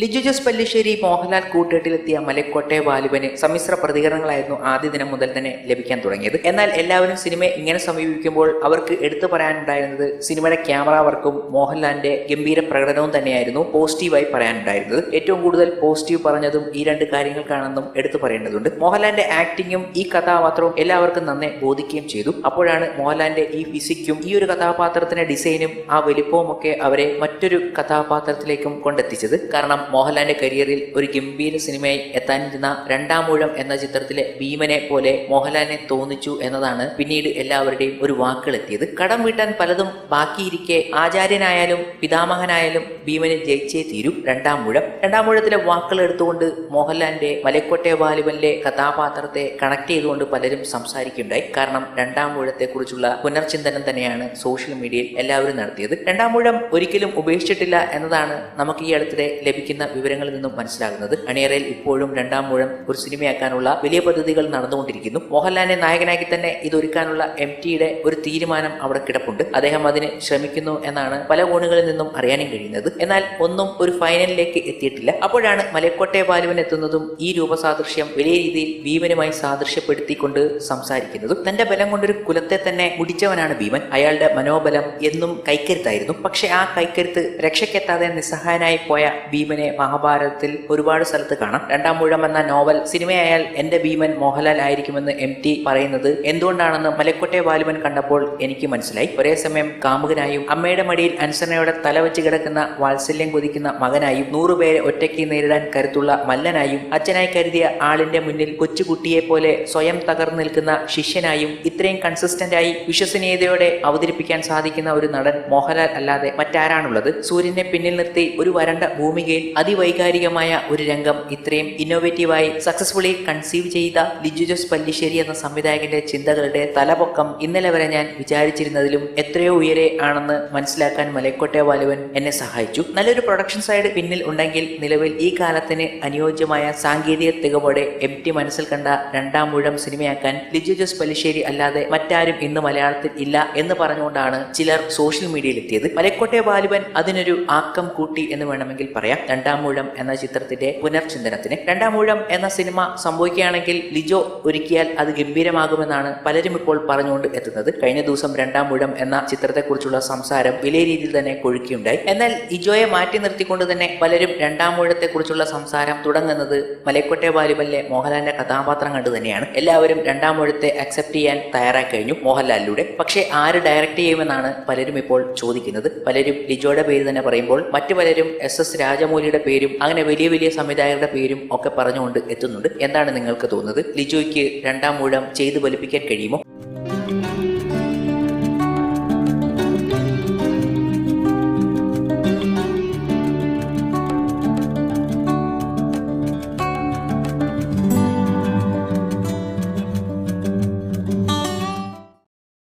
ലിജു ജോസ് പല്ലിശ്ശേരി മോഹൻലാൽ കൂട്ടുകെട്ടിലെത്തിയ മലക്കോട്ടെ വാലുവിന് സമ്മിശ്ര പ്രതികരണങ്ങളായിരുന്നു ആദ്യ ദിനം മുതൽ തന്നെ ലഭിക്കാൻ തുടങ്ങിയത്. എന്നാൽ എല്ലാവരും സിനിമയെ ഇങ്ങനെ സമീപിക്കുമ്പോൾ അവർക്ക് എടുത്തു പറയാനുണ്ടായിരുന്നത് സിനിമയുടെ ക്യാമറ വർക്കും മോഹൻലാലിന്റെ ഗംഭീര പ്രകടനവും തന്നെയായിരുന്നു പോസിറ്റീവായി പറയാനുണ്ടായിരുന്നത്. ഏറ്റവും കൂടുതൽ പോസിറ്റീവ് പറഞ്ഞതും ഈ രണ്ട് കാര്യങ്ങൾക്കാണെന്നും എടുത്തു പറയേണ്ടതുണ്ട്. മോഹൻലാലിന്റെ ആക്ടിങ്ങും ഈ കഥാപാത്രവും എല്ലാവർക്കും നന്നെ ബോധിക്കുകയും ചെയ്തു. അപ്പോഴാണ് മോഹൻലാലിന്റെ ഈ ഫിസിക്കും ഈ ഒരു കഥാപാത്രത്തിന്റെ ഡിസൈനും ആ വലിപ്പവും ഒക്കെ അവരെ മറ്റൊരു കഥാപാത്രത്തിലേക്കും കൊണ്ടെത്തിച്ചത്. കാരണം മോഹൻലാലിന്റെ കരിയറിൽ ഒരു ഗംഭീര സിനിമയായി എത്താനിരുന്ന രണ്ടാമൂഴം എന്ന ചിത്രത്തിലെ ഭീമനെ പോലെ മോഹൻലാലിനെ തോന്നിച്ചു എന്നതാണ് പിന്നീട് എല്ലാവരുടെയും ഒരു വാക്കുകളെത്തിയത്. കടം വീട്ടാൻ പലതും ബാക്കിയിരിക്കെ ആചാര്യനായാലും പിതാമഹനായാലും ഭീമനെ ജയിച്ചേ തീരും രണ്ടാമൂഴം രണ്ടാമൂഴത്തിലെ രണ്ടാം വാക്കുകൾ എടുത്തുകൊണ്ട് മോഹൻലാലിന്റെ മലക്കോട്ടെ വാലുവലിലെ കഥാപാത്രത്തെ കണക്ട് ചെയ്തുകൊണ്ട് പലരും സംസാരിക്കുണ്ടായി കാരണം രണ്ടാമൂഴത്തെ കുറിച്ചുള്ള പുനർചിന്തനം തന്നെയാണ് സോഷ്യൽ മീഡിയയിൽ എല്ലാവരും നടത്തിയത്. രണ്ടാമൂഴം ഒരിക്കലും ഉപേക്ഷിച്ചിട്ടില്ല എന്നതാണ് നമുക്ക് ഈ അടുത്തിടെ ലഭിക്കുന്ന വിവരങ്ങളിൽ നിന്നും മനസ്സിലാകുന്നത്. അണിയറയിൽ ഇപ്പോഴും രണ്ടാം മൂഴം ഒരു സിനിമയാക്കാനുള്ള വലിയ പദ്ധതികൾ നടന്നുകൊണ്ടിരിക്കുന്നു. മോഹൻലാലിനെ നായകനാക്കി തന്നെ ഇതൊരുക്കാനുള്ള എം ടിയുടെ ഒരു തീരുമാനം അവിടെ കിടപ്പുണ്ട്. അദ്ദേഹം അതിന് ശ്രമിക്കുന്നു എന്നാണ് പല കോണുകളിൽ നിന്നും അറിയാനും കഴിയുന്നത്. എന്നാൽ ഒന്നും ഒരു ഫൈനലിലേക്ക് എത്തിയിട്ടില്ല. അപ്പോഴാണ് മലക്കോട്ടെ ബാലുവൻ എത്തുന്നതും ഈ രൂപസാദൃശ്യം വലിയ രീതിയിൽ ഭീമനുമായി സാദൃശ്യപ്പെടുത്തിക്കൊണ്ട് സംസാരിക്കുന്നതും. തന്റെ ബലം കൊണ്ടൊരു കുലത്തെ തന്നെ മുടിച്ചവനാണ് ഭീമൻ. അയാളുടെ മനോബലം എന്നും കൈക്കരുത്തായിരുന്നു. പക്ഷെ ആ കൈക്കരുത്ത് രക്ഷയ്ക്കെത്താതെ നിസ്സഹായനായി പോയ ഭീമനെ മഹാഭാരതത്തിൽ ഒരുപാട് സ്ഥലത്ത് കാണാം. രണ്ടാം മുഴം എന്ന നോവൽ സിനിമയായാൽ എന്റെ ഭീമൻ മോഹൻലാൽ ആയിരിക്കുമെന്ന് എം ടി പറയുന്നത് എന്തുകൊണ്ടാണെന്ന് മലക്കോട്ടെ ബാലുവൻ കണ്ടപ്പോൾ എനിക്ക് മനസ്സിലായി. ഒരേ സമയം കാമുകനായും അമ്മയുടെ മടിയിൽ അനുസരണയോടെ തല വെച്ച് കിടക്കുന്ന വാത്സല്യം കൊതിക്കുന്ന മകനായും നൂറുപേരെ ഒറ്റയ്ക്ക് നേരിടാൻ കരുത്തുള്ള മല്ലനായും അച്ഛനായി കരുതിയ ആളിന്റെ മുന്നിൽ കൊച്ചുകുട്ടിയെ പോലെ സ്വയം തകർന്നു നിൽക്കുന്ന ശിഷ്യനായും ഇത്രയും കൺസിസ്റ്റന്റ് ആയി വിശ്വസനീയതയോടെ അവതരിപ്പിക്കാൻ സാധിക്കുന്ന ഒരു നടൻ മോഹൻലാൽ അല്ലാതെ മറ്റാരാണുള്ളത്? സൂര്യനെ പിന്നിൽ നിർത്തി ഒരു വരണ്ട ഭൂമികയിൽ അതിവൈകാരികമായ ഒരു രംഗം ഇത്രയും ഇന്നോവേറ്റീവായി സക്സസ്ഫുള്ളി കൺസീവ് ചെയ്ത ലിജു ജോസ് പല്ലിശ്ശേരി എന്ന സംവിധായകന്റെ ചിന്തകളുടെ തലപൊക്കം ഇന്നലെ വരെ ഞാൻ വിചാരിച്ചിരുന്നതിലും എത്രയോ ഉയരെ ആണെന്ന് മനസ്സിലാക്കാൻ മലക്കോട്ടെ വാലുവൻ എന്നെ സഹായിച്ചു. നല്ലൊരു പ്രൊഡക്ഷൻ സൈഡ് പിന്നിൽ ഉണ്ടെങ്കിൽ നിലവിൽ ഈ കാലത്തിന് അനുയോജ്യമായ സാങ്കേതിക തികവോടെ എം ടി മനസ്സിൽ കണ്ട രണ്ടാം മുഴം സിനിമയാക്കാൻ ലിജു ജോസ് പല്ലിശ്ശേരി അല്ലാതെ മറ്റാരും ഇന്ന് മലയാളത്തിൽ ഇല്ല എന്ന് പറഞ്ഞുകൊണ്ടാണ് ചിലർ സോഷ്യൽ മീഡിയയിൽ എത്തിയത് മലക്കോട്ടെ വാലുവൻ അതിനൊരു ആക്കം കൂട്ടി എന്ന് വേണമെങ്കിൽ പറയാം. രണ്ടാം മൂഴം എന്ന ചിത്രത്തിന്റെ പുനർചിന്തനത്തിന്. രണ്ടാമൂഴം എന്ന സിനിമ സംഭവിക്കുകയാണെങ്കിൽ ലിജോ ഒരുക്കിയാൽ അത് ഗംഭീരമാകുമെന്നാണ് പലരും ഇപ്പോൾ പറഞ്ഞുകൊണ്ട് എത്തുന്നത്. കഴിഞ്ഞ ദിവസം രണ്ടാമൂഴം എന്ന ചിത്രത്തെക്കുറിച്ചുള്ള സംസാരം വലിയ രീതിയിൽ തന്നെ കൊഴുക്കിയുണ്ടായി എന്നാൽ ലിജോയെ മാറ്റി നിർത്തിക്കൊണ്ട് തന്നെ പലരും രണ്ടാം മൂഴത്തെക്കുറിച്ചുള്ള സംസാരം തുടങ്ങുന്നത് മലക്കോട്ടെ വാലിബലിലെ മോഹൻലാലിന്റെ കഥാപാത്രം കണ്ടു തന്നെയാണ്. എല്ലാവരും രണ്ടാമൂഴത്തെ അക്സെപ്റ്റ് ചെയ്യാൻ തയ്യാറായി കഴിഞ്ഞു മോഹൻലാലിലൂടെ. പക്ഷേ ആര് ഡയറക്റ്റ് ചെയ്യുമെന്നാണ് പലരും ഇപ്പോൾ ചോദിക്കുന്നത്. പലരും ലിജോയുടെ പേര് തന്നെ പറയുമ്പോൾ മറ്റു പലരും എസ് എസ് രാജമൗലിയുടെ പേരും അങ്ങനെ വലിയ വലിയ സംവിധായകരുടെ പേരും ഒക്കെ പറഞ്ഞുകൊണ്ട് എത്തുന്നുണ്ട്. എന്താണ് നിങ്ങൾക്ക് തോന്നുന്നത്? ലിജോയ്ക്ക് രണ്ടാം മൂഴം ചെയ്തു ഫലിപ്പിക്കാൻ കഴിയുമോ?